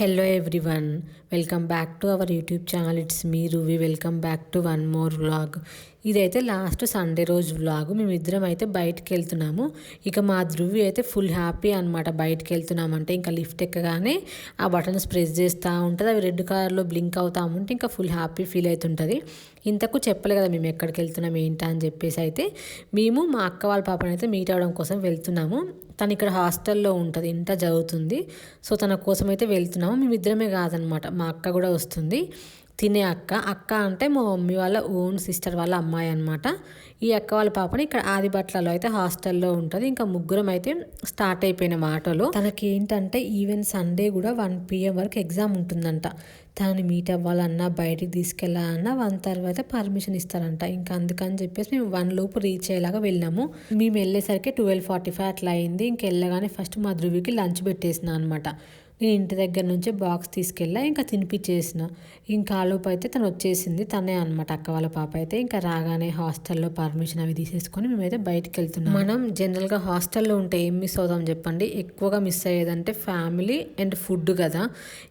Hello everyone welcome back to our YouTube channel it's me Ruvi welcome back to one more vlog ఇదైతే last Sunday రోజు vlog మేమిద్దరం అయితే బయటకు వెళ్తున్నాము. ఇక మా ధృవి అయితే ఫుల్ హ్యాపీ అనమాట బయటకు వెళ్తున్నామంటే ఇంకా లిఫ్ట్ ఎక్కగానే ఆ బటన్స్ ప్రెస్ చేస్తూ ఉంటుంది. అవి రెడ్ కలర్లో బ్లింక్ అవుతా ఉంటే ఇంకా ఫుల్ హ్యాపీ ఫీల్ అవుతుంటుంది. ఇంతకు చెప్పలే కదా మేము ఎక్కడికి వెళ్తున్నాం ఏంటా అని చెప్పేసి అయితే మేము మా అక్క వాళ్ళ పాపని అయితే మీట్ అవ్వడం కోసం వెళ్తున్నాము. తను ఇక్కడ హాస్టల్లో ఉంటుంది ఇంట చదువుతుంది. సో తన కోసం అయితే వెళ్తున్నాము. మేమిద్దరమే కాదనమాట మా అక్క కూడా వస్తుంది. తినే అక్క. అక్క అంటే మా మమ్మీ వాళ్ళ ఓన్ సిస్టర్ వాళ్ళ అమ్మాయి అనమాట ఈ అక్క వాళ్ళ పాపని ఇక్కడ ఆదిబట్లలో అయితే హాస్టల్లో ఉంటుంది. ఇంకా ముగ్గురం అయితే స్టార్ట్ అయిపోయిన ఆటోలో తనకి ఏంటంటే ఈవెన్ సండే కూడా వన్ పిఎం వరకు ఎగ్జామ్ ఉంటుందంట. తనని మీట్ అవ్వాలన్నా బయటికి తీసుకెళ్ళాలన్నా వన్ తర్వాత పర్మిషన్ ఇస్తారంట. ఇంకా అందుకని చెప్పేసి మేము వన్ లోపు రీచ్ అయ్యేలాగా వెళ్ళాము. మేము వెళ్ళేసరికి ట్వెల్వ్ ఫార్టీ ఫైవ్ అట్లా అయింది. ఇంకెళ్ళగానే ఫస్ట్ మా ధృవికి లంచ్ పెట్టేసిన అనమాట నేను ఇంటి దగ్గర నుంచి బాక్స్ తీసుకెళ్ళా ఇంకా తినిపించేసిన ఇంకా ఆలోపు అయితే తను వచ్చేసింది తనే అనమాట అక్క వాళ్ళ పాప అయితే. ఇంకా రాగానే హాస్టల్లో పర్మిషన్ అవి తీసేసుకొని మేమైతే బయటకు వెళ్తున్నాం మనం జనరల్గా హాస్టల్లో ఉంటే ఏం మిస్ అవుదాం చెప్పండి? ఎక్కువగా మిస్ అయ్యేదంటే ఫ్యామిలీ అండ్ ఫుడ్ కదా.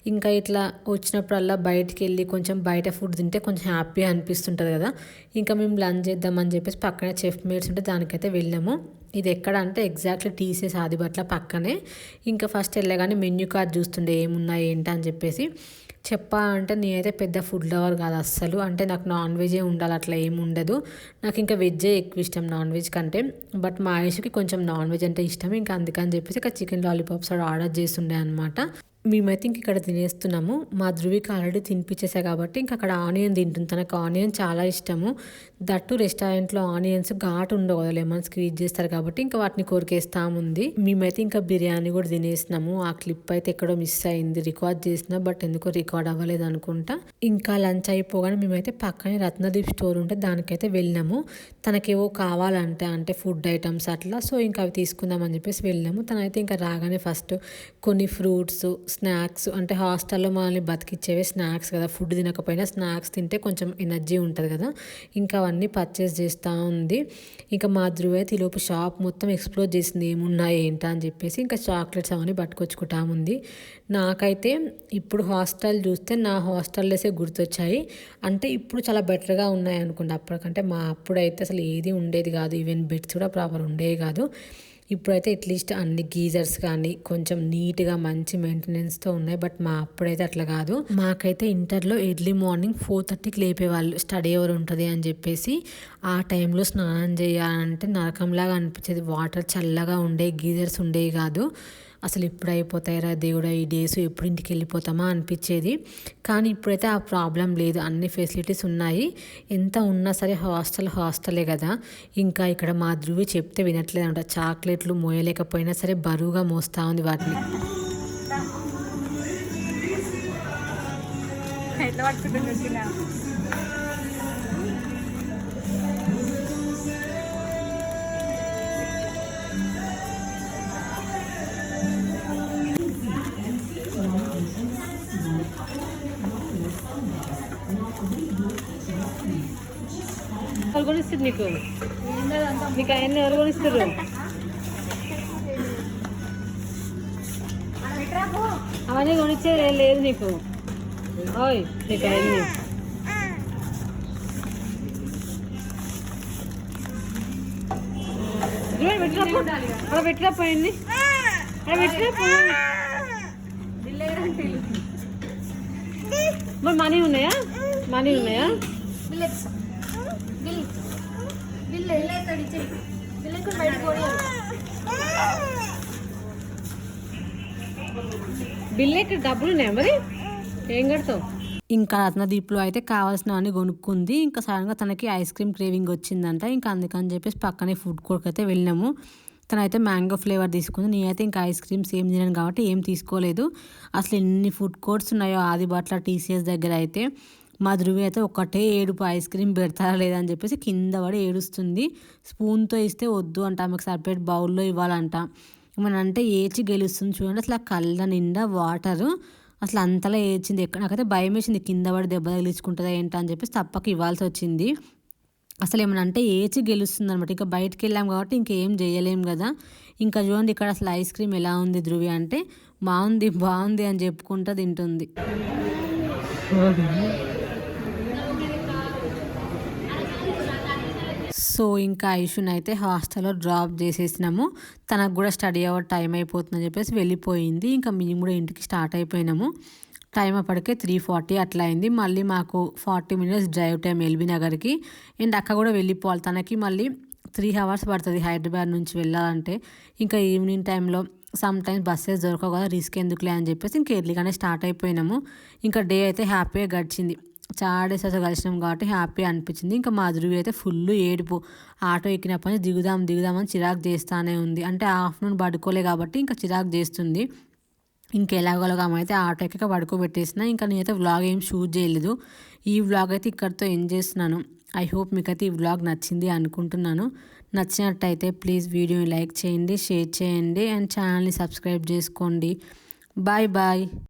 ఇంకా ఇట్లా వచ్చినప్పుడల్లా బయటికి వెళ్ళి కొంచెం బయట ఫుడ్ తింటే కొంచెం హ్యాపీ అనిపిస్తుంటుంది కదా. ఇంకా మేము లంచ్ చేద్దామని చెప్పేసి పక్కనే చెఫ్ మేట్స్ ఉంటే దానికైతే వెళ్ళాము. ఇది ఎక్కడ అంటే ఎగ్జాక్ట్లీ టీసీఎస్ ఆదిబట్ల పక్కనే. ఇంకా ఫస్ట్ వెళ్ళగానే మెన్యూ కార్డ్ చూస్తుండే ఏమున్నాయి ఏంటి అని చెప్పేసి. చెప్పా అంటే నేనైతే పెద్ద ఫుడ్ లవర్ కాదు అస్సలు. అంటే నాకు నాన్ వెజే ఉండాలి అట్లా ఏమి ఉండదు. నాకు ఇంకా వెజ్జే ఎక్కువ ఇష్టం నాన్ వెజ్ కంటే. బట్ మా ఆయుష్కి కొంచెం నాన్ వెజ్ అంటే ఇష్టం. ఇంకా అందుకని చెప్పేసి ఇక చికెన్ లాలీపాప్స్ ఆర్డర్ చేస్తుండే అనమాట మేమైతే ఇంక ఇక్కడ తినేస్తున్నాము. మా ధృవికి ఆల్రెడీ తినిపించేసా కాబట్టి ఇంక అక్కడ ఆనియన్ తింటుంది. తనకు ఆనియన్ చాలా ఇష్టము. దట్టు రెస్టారెంట్లో ఆనియన్స్ ఘాటు ఉండవు కదా లెమన్ స్క్వీజ్ చేస్తారు కాబట్టి ఇంకా వాటిని కోరికేస్తాముంది. మేమైతే ఇంకా బిర్యానీ కూడా తినేసినాము. ఆ క్లిప్ అయితే ఎక్కడో మిస్ అయింది. రికార్డ్ చేసిన బట్ ఎందుకో రికార్డ్ అవ్వలేదు అనుకుంటా. ఇంకా లంచ్ అయిపోగానే మేమైతే పక్కనే రత్నదీప్ స్టోర్ ఉంటే దానికైతే వెళ్ళినాము. తనకేవో కావాలంటే అంటే ఫుడ్ ఐటమ్స్ అట్లా. సో ఇంకా అవి తీసుకుందామని చెప్పేసి వెళ్ళినాము. తనైతే ఇంకా రాగానే ఫస్ట్ కొన్ని ఫ్రూట్స్ స్నాక్స్ అంటే హాస్టల్లో మనల్ని బతికిచ్చేవి స్నాక్స్ కదా. ఫుడ్ తినకపోయినా స్నాక్స్ తింటే కొంచెం ఎనర్జీ ఉంటుంది కదా. ఇంకా అవన్నీ పర్చేస్ చేస్తూ ఉంది. ఇంకా మా ధృవైతే ఈలోపు షాప్ మొత్తం ఎక్స్ప్లోర్ చేసింది ఏమున్నాయి ఏంటా అని చెప్పేసి ఇంకా చాక్లెట్స్ అవన్నీ పట్టుకొచ్చుకుంటా ఉంది. నాకైతే ఇప్పుడు హాస్టల్ చూస్తే నా హాస్టల్ డేసే గుర్తొచ్చాయి. అంటే ఇప్పుడు చాలా బెటర్గా ఉన్నాయి అనుకోండి అప్పటికంటే మా అప్పుడైతే అసలు ఏది ఉండేది కాదు. ఈవెన్ బెడ్స్ కూడా ప్రాపర్ ఉండేవి కాదు. ఇప్పుడైతే అట్లీస్ట్ అన్ని గీజర్స్ కానీ కొంచెం నీట్గా మంచి మెయింటెనెన్స్తో ఉన్నాయి. బట్ మా అప్పుడైతే అట్లా కాదు. మాకైతే ఇంటర్లో ఎర్లీ మార్నింగ్ ఫోర్ థర్టీకి లేపేవాళ్ళు. స్టడీ ఎవరు ఉంటుంది అని చెప్పేసి ఆ టైంలో స్నానం చేయాలంటే నరకంలాగా అనిపించేది. వాటర్ చల్లగా ఉండే గీజర్స్ ఉండేవి కాదు. అసలు ఇప్పుడు అయిపోతాయిరా దేవుడా ఈ డేస్ ఎప్పుడు ఇంటికి వెళ్ళిపోతామా అనిపించేది. కానీ ఇప్పుడైతే ఆ ప్రాబ్లం లేదు. అన్ని ఫెసిలిటీస్ ఉన్నాయి. ఎంత ఉన్నా సరే హాస్టల్ హాస్టలే కదా. ఇంకా ఇక్కడ మా ధృవి చెప్తే వినట్లేదంట. చాక్లెట్లు మోయలేకపోయినా సరే బరువుగా మోస్తా ఉంది వాటిని. ఎట్లా పట్టుకుంటుంది ఎవరు కొనిస్తారు నీకు? నీకు అవన్నీ ఎవరు కొనిస్తారు? అవన్నీ కొనిచ్చేది ఏం లేదు నీకు. ఓయ్ నీకు అవన్నీ. ఇదిగో పెట్టినప్పు అక్కడ మరి మనీ ఉన్నాయా? మనీ ఉన్నాయా? బిల్ ఇక్కడ డబ్బులు ఉన్నాయా మరి? ఏం కడతావు? ఇంకా రత్నదీప్లో అయితే కావాల్సినవన్నీ కొనుక్కుంది. ఇంకా సడన్గా తనకి ఐస్ క్రీమ్ క్రేవింగ్ వచ్చిందంట. ఇంకా అందుకని చెప్పేసి పక్కనే ఫుడ్ కోర్ట్కి అయితే వెళ్ళాము తనైతే మ్యాంగో ఫ్లేవర్ తీసుకుంది. నేనైతే ఇంకా ఐస్ క్రీమ్స్ ఏం తినాను కాబట్టి ఏం తీసుకోలేదు. అసలు ఎన్ని ఫుడ్ కోర్ట్స్ ఉన్నాయో ఆదిబాట్ల టీసీఎస్ దగ్గర అయితే. మా ధృవీ అయితే ఒకటే ఏడుపు ఐస్ క్రీమ్ పెడతారా లేదని చెప్పేసి కింద పడి ఏడుస్తుంది. స్పూన్తో ఇస్తే వద్దు అంట ఆమెకు సపరేట్ బౌల్లో ఇవ్వాలంట. ఏమైనా అంటే ఏడ్చి గెలుస్తుంది చూడండి. అసలు ఆ కళ్ళ నిండా వాటరు. అసలు అంతలా ఏడ్చింది. ఎక్కడ నాకైతే భయం వేసింది. కింద పడి దెబ్బ తగిలించుకుంటుందా ఏంటని అని చెప్పేసి తప్పక ఇవ్వాల్సి వచ్చింది. అసలు ఏమన్నా అంటే ఏచి గెలుస్తుంది అనమాట ఇంకా బయటికి వెళ్ళాం కాబట్టి ఇంకేం చేయలేం కదా. ఇంకా చూడండి ఇక్కడ అసలు ఐస్ క్రీమ్ ఎలా ఉంది ధృవి అంటే బాగుంది బాగుంది అని చెప్పుకుంటూ తింటుంది. సో ఇంకా ఐషుని అయితే హాస్టల్లో డ్రాప్ చేసేసినాము. తనకు కూడా స్టడీ అవర్ టైం అయిపోతుందని చెప్పేసి వెళ్ళిపోయింది. ఇంకా మేము కూడా ఇంటికి స్టార్ట్ అయిపోయినాము. టైం అప్పటికే త్రీ ఫార్టీ అట్లా అయింది. మళ్ళీ మాకు forty minutes drive time LB నగర్కి. అండ్ అక్క కూడా వెళ్ళిపోవాలి. తనకి మళ్ళీ త్రీ అవర్స్ పడుతుంది హైదరాబాద్ నుంచి వెళ్ళాలంటే. ఇంకా ఈవినింగ్ టైంలో సమ్ టైమ్స్ బస్సెస్ దొరకవు కదా రిస్క్ ఎందుకులే అని చెప్పేసి ఇంకా ఎర్లీగానే స్టార్ట్ అయిపోయినాము. ఇంకా డే అయితే హ్యాపీగా గడిచింది. చాడేసి అసలు కలిసినాం కాబట్టి హ్యాపీ అనిపించింది. ఇంకా మా ధృవి అయితే ఫుల్ ఏడుపు. ఆటో ఎక్కినప్పటి నుంచి దిగుదాం దిగుదామని చిరాకు చేస్తానే ఉంది. అంటే ఆఫ్టర్నూన్ పడుకోలే కాబట్టి ఇంకా చిరాకు చేస్తుంది. ఇంకెలాగోలాగా అయితే ఆటో ఎక్కక పడుకోబెట్టేసిన ఇంకా నేనైతే వ్లాగ్ ఏం షూట్ చేయలేదు. ఈ వ్లాగ్ అయితే ఇక్కడితో ఏం చేస్తున్నాను. ఐ హోప్ మీకైతే ఈ వ్లాగ్ నచ్చింది అనుకుంటున్నాను. నచ్చినట్టయితే ప్లీజ్ వీడియోని లైక్ చేయండి షేర్ చేయండి అండ్ ఛానల్ని సబ్స్క్రైబ్ చేసుకోండి. Bye bye